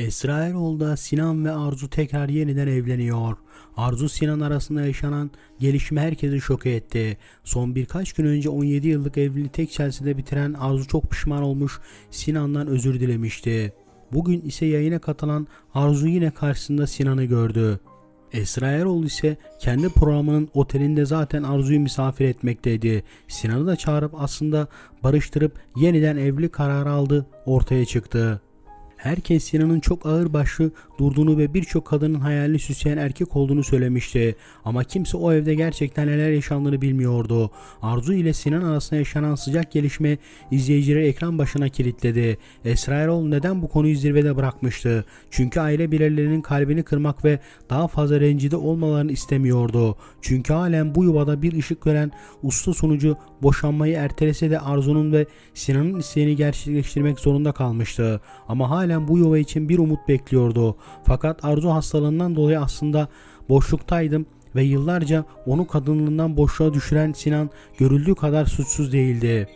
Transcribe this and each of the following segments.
Esra Erol'da Sinan ve Arzu tekrar yeniden evleniyor. Arzu Sinan arasında yaşanan gelişme herkesi şok etti. Son birkaç gün önce 17 yıllık evliliği tek Chelsea'de bitiren Arzu çok pişman olmuş Sinan'dan özür dilemişti. Bugün ise yayına katılan Arzu yine karşısında Sinan'ı gördü. Esra Erol ise kendi programının otelinde zaten Arzu'yu misafir etmekteydi. Sinan'ı da çağırıp aslında barıştırıp yeniden evli kararı aldı ortaya çıktı. Herkes Sinan'ın çok ağır başlı durduğunu ve birçok kadının hayalini süsleyen erkek olduğunu söylemişti. Ama kimse o evde gerçekten neler yaşandığını bilmiyordu. Arzu ile Sinan arasında yaşanan sıcak gelişme izleyicileri ekran başına kilitledi. Esra Erol neden bu konuyu zirvede bırakmıştı? Çünkü aile bireylerinin kalbini kırmak ve daha fazla rencide olmalarını istemiyordu. Çünkü halen bu yuvada bir ışık gören usta sunucu boşanmayı ertelese de Arzu'nun ve Sinan'ın isteğini gerçekleştirmek zorunda kalmıştı. Ama halen bu yuva için bir umut bekliyordu. Fakat Arzu hastalığından dolayı aslında boşluktaydım ve yıllarca onu kadınlığından boşluğa düşüren Sinan görüldüğü kadar suçsuz değildi.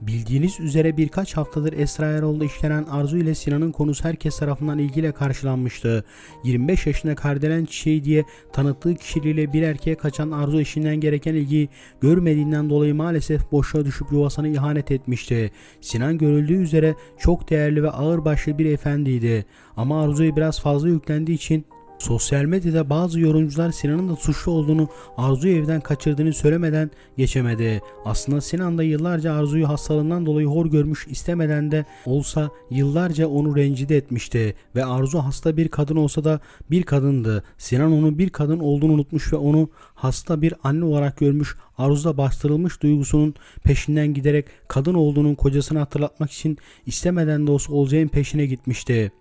Bildiğiniz üzere birkaç haftadır Esra Erol'da işlenen Arzu ile Sinan'ın konusu herkes tarafından ilgiyle karşılanmıştı. 25 yaşında Kardelen Çiçeği diye tanıttığı kişiliğiyle bir erkeğe kaçan Arzu eşinden gereken ilgiyi görmediğinden dolayı maalesef boşluğa düşüp yuvasına ihanet etmişti. Sinan görüldüğü üzere çok değerli ve ağırbaşlı bir efendiydi. Ama Arzu'ya biraz fazla yüklendiği için Sosyal medyada bazı yorumcular Sinan'ın da suçlu olduğunu Arzu'yu evden kaçırdığını söylemeden geçemedi. Aslında Sinan da yıllarca Arzu'yu hastalığından dolayı hor görmüş istemeden de olsa yıllarca onu rencide etmişti. Ve Arzu hasta bir kadın olsa da bir kadındı. Sinan onu bir kadın olduğunu unutmuş ve onu hasta bir anne olarak görmüş. Arzu'da bastırılmış duygusunun peşinden giderek kadın olduğunun kocasını hatırlatmak için istemeden de olsa Olcay'ın peşine gitmişti.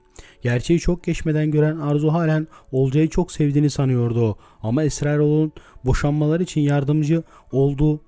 Gerçeği çok geçmeden gören Arzu halen Olcay'ı çok sevdiğini sanıyordu. Ama Esra Erol'un boşanmaları için yardımcı olduğu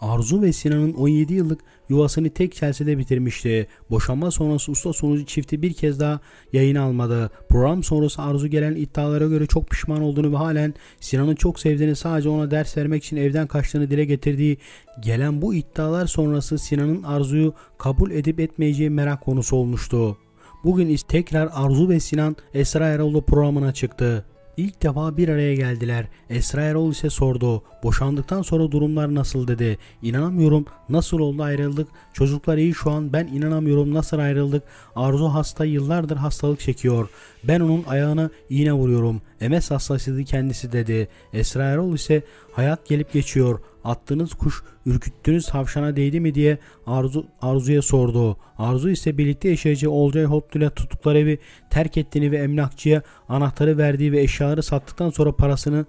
Arzu ve Sinan'ın 17 yıllık yuvasını tek Chelsea'de bitirmişti. Boşanma sonrası usta sunucu çifti bir kez daha yayın almadı. Program sonrası Arzu gelen iddialara göre çok pişman olduğunu ve halen Sinan'ı çok sevdiğini sadece ona ders vermek için evden kaçtığını dile getirdiği gelen bu iddialar sonrası Sinan'ın Arzu'yu kabul edip etmeyeceği merak konusu olmuştu. Bugün tekrar Arzu ve Sinan Esra Erol'la programına çıktı. İlk defa bir araya geldiler. Esra Erol ise sordu. Boşandıktan sonra durumlar nasıl dedi. İnanamıyorum nasıl oldu ayrıldık. Çocuklar iyi şu an ben inanamıyorum nasıl ayrıldık. Arzu hasta yıllardır hastalık çekiyor. Ben onun ayağına iğne vuruyorum. MS hastasıydı kendisi dedi. Esra Erol ise hayat gelip geçiyor. Attığınız kuş ürküttüğünüz tavşana değdi mi diye Arzu Arzu'ya sordu. Arzu ise birlikte yaşayacağı Olcay Hotlu ile tuttukları evi terk ettiğini ve emlakçıya anahtarı verdiği ve eşyaları sattıktan sonra parasını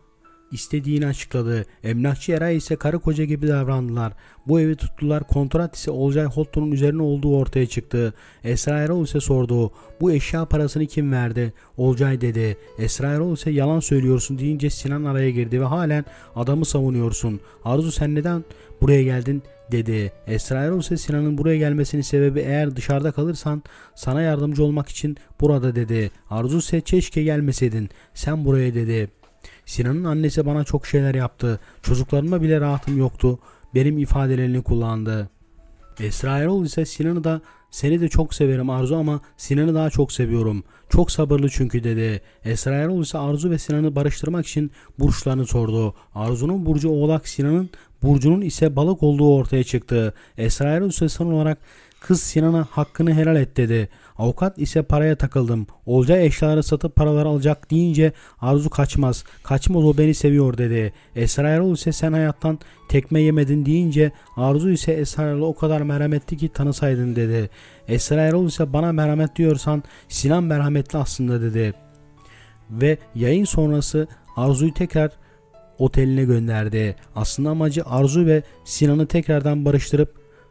istediğini açıkladı. Emlakçı Eray ise karı koca gibi davrandılar. Bu evi tuttular. Kontrat ise Olcay Holton'un üzerine olduğu ortaya çıktı. Esra Erol ise sordu. Bu eşya parasını kim verdi? Olcay dedi. Esra Erol ise yalan söylüyorsun deyince Sinan araya girdi ve halen adamı savunuyorsun. Arzu sen neden buraya geldin? dedi. Esra Erol ise Sinan'ın buraya gelmesinin sebebi eğer dışarıda kalırsan sana yardımcı olmak için burada dedi. Arzu ise keşke gelmeseydin. Sen buraya dedi. Sinan'ın annesi bana çok şeyler yaptı. Çocuklarıma bile rahatım yoktu. Benim ifadelerini kullandı. Esra Erol ise Sinan'ı da seni de çok severim Arzu ama Sinan'ı daha çok seviyorum. Çok sabırlı çünkü dedi. Esra Erol ise Arzu ve Sinan'ı barıştırmak için burçlarını sordu. Arzu'nun burcu oğlak Sinan'ın burcunun ise balık olduğu ortaya çıktı. Esra Erol ise son olarak kız Sinan'a hakkını helal et dedi. Avukat ise paraya takıldım. Olcay eşyaları satıp paraları alacak deyince Arzu kaçmaz. Kaçmaz o beni seviyor dedi. Esra Erol ise sen hayattan tekme yemedin deyince Arzu ise Esra Erol'a o kadar merhametli ki tanısaydın dedi. Esra Erol ise bana merhamet diyorsan Sinan merhametli aslında dedi. Ve yayın sonrası Arzu'yu tekrar oteline gönderdi. Aslında amacı Arzu ve Sinan'ı tekrardan barıştırıp